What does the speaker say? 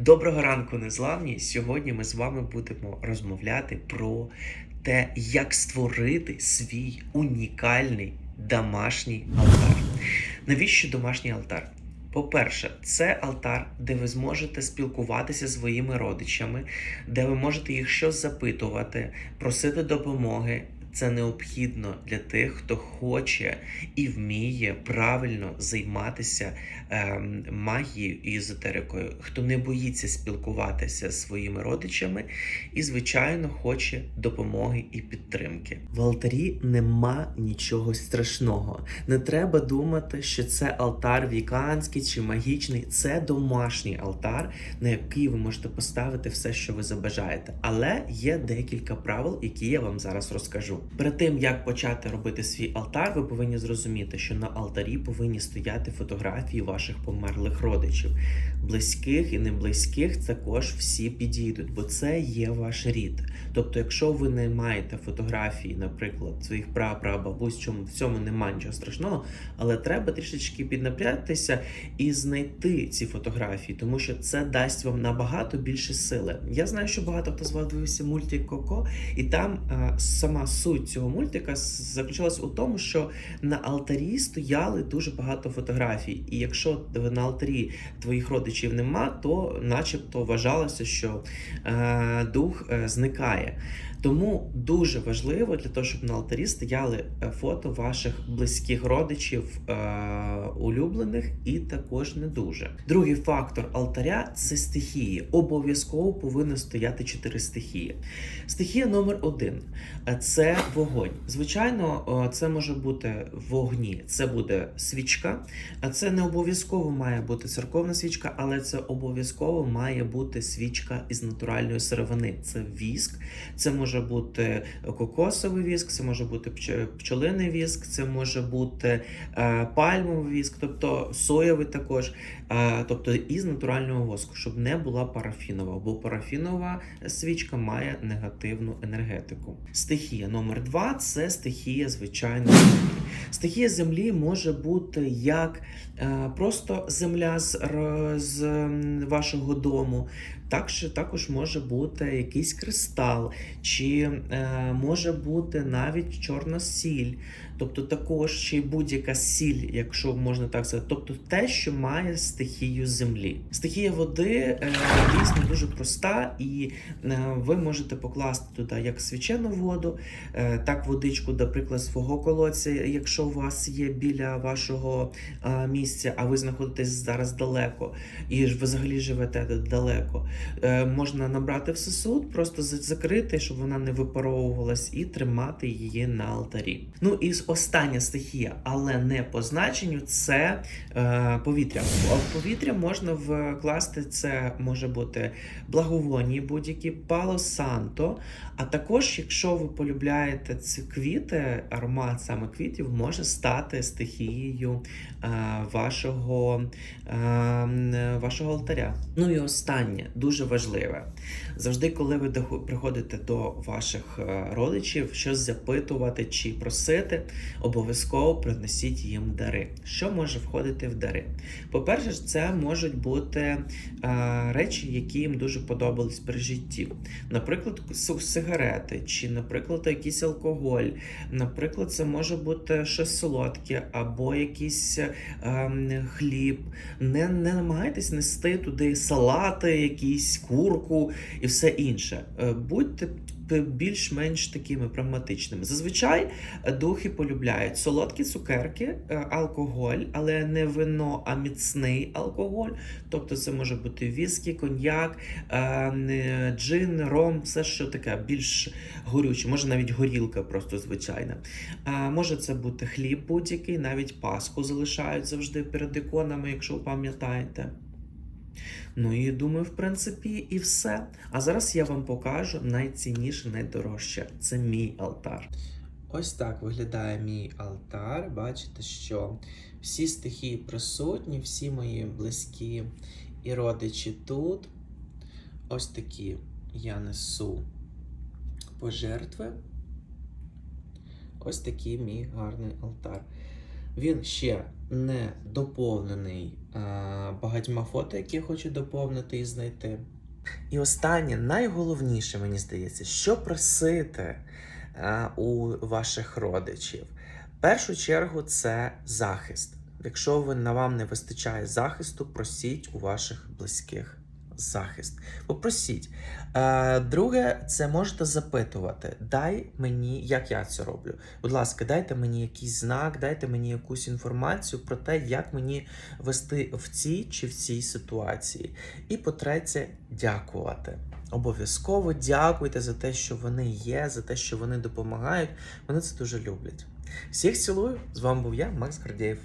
Доброго ранку, незламні! Сьогодні ми з вами будемо розмовляти про те, як створити свій унікальний домашній алтар. Навіщо домашній алтар? По-перше, це алтар, де ви зможете спілкуватися зі своїми родичами, де ви можете їх щось запитувати, просити допомоги. Це необхідно для тих, хто хоче і вміє правильно займатися ем, магією і езотерикою, хто не боїться спілкуватися зі своїми родичами і, звичайно, хоче допомоги і підтримки. В алтарі нема нічого страшного. Не треба думати, що це алтар віканський чи магічний. Це домашній алтар, на який ви можете поставити все, що ви забажаєте. Але є декілька правил, які я вам зараз розкажу. Перед тим як почати робити свій алтар, ви повинні зрозуміти, що на алтарі повинні стояти фотографії ваших померлих родичів, близьких і не близьких. Також всі підійдуть, бо це є ваш рід. Тобто, якщо ви не маєте фотографії, наприклад, своїх прапрабабусь, чому в цьому немає нічого страшного, але треба трішечки піднапрягтися і знайти ці фотографії, тому що це дасть вам набагато більше сили. Я знаю, що багато хто з вас дивився мультик Коко, і там е, сама суть цього мультика заключалась у тому, що на алтарі стояли дуже багато фотографій. І якщо на алтарі твоїх родичів нема, то начебто вважалося, що е, дух е, зникає. Тому дуже важливо для того, щоб на алтарі стояли е, фото ваших близьких родичів, е, улюблених і також не дуже. Другий фактор алтаря це стихії. Обов'язково повинно стояти чотири стихії. Стихія номер один це вогонь. Звичайно, е, це може бути вогні. Це буде свічка. А це не обов'язково має бути церковна свічка, але це обов'язково має бути свічка із натуральної сировини. Це віск, це може бути кокосовий віск, це може бути пч- пчолиний віск, це може бути е, пальмовий віск, тобто соєвий також, е, тобто із натурального воску, щоб не була парафінова, бо парафінова свічка має негативну енергетику. Стихія номер два це стихія звичайно. Стихія землі може бути як е, просто земля з, з вашого дому, так що також може бути якийсь кристал, чи е, може бути навіть чорна сіль, тобто також чи будь-яка сіль, якщо можна так сказати, тобто те, що має стихію землі. Стихія води е, дійсно дуже проста, і ви можете покласти туди як свячену воду, так водичку, наприклад, свого колодця, якщо у вас є біля вашого е, місця, а ви знаходитесь зараз далеко, і ж взагалі живете далеко. Е, можна набрати в сосуд, просто закрити, щоб вона не випаровувалась, і тримати її на алтарі. Ну і остання стихія, але не по значенню, це е, повітря. В повітря можна вкласти це може бути благовонні будь-які пало санто. А також, якщо ви полюбляєте ці квіти, аромат саме квітів може стати стихією е, вашого, е, вашого алтаря. Ну і останнє, дуже важливе. Завжди, коли ви приходите до ваших е, родичів, щось запитувати чи просити, обов'язково принесіть їм дари. Що може входити в дари? По-перше, це можуть бути речі, які їм дуже подобались при житті. Наприклад, сигарети, чи, наприклад, якийсь алкоголь. Наприклад, це може бути щось солодке або якийсь ем, хліб. Не, не намагайтесь нести туди салати, якісь курку і все інше. Е, Будьте більш-менш такими прагматичними. Зазвичай е, духи полюбляють солодкі цукерки, е, алкоголь, але не вино, а міцний алкоголь. Тобто це може бути віскі, коньяк, е, джин, ром, все що таке більш горюче, може навіть горілка, просто звичайна. Може це бути хліб будь-який, навіть паску залишають завжди перед іконами, якщо пам'ятаєте. Ну і думаю, в принципі, і все. А зараз я вам покажу найцінніше, найдорожче. Це мій алтар. Ось так виглядає мій алтар. Бачите, що всі стихії присутні, всі мої близькі і родичі тут. Ось такі я несу пожертви. Ось такий мій гарний алтар. Він ще не доповнений е, багатьма фото, які я хочу доповнити і знайти. І останнє, найголовніше, мені здається, що просити е, у ваших родичів. В першу чергу це захист. Якщо ви на вам не вистачає захисту, просіть у ваших близьких захист. Попросіть. Е, друге, це можете запитувати. Дай мені, як я це роблю. Будь ласка, дайте мені якийсь знак, дайте мені якусь інформацію про те, як мені вести в цій чи в цій ситуації. І по-третє, дякувати. Обов'язково дякуйте за те, що вони є, за те, що вони допомагають. Вони це дуже люблять. Всіх цілую. З вами був я, Макс Гордєєв.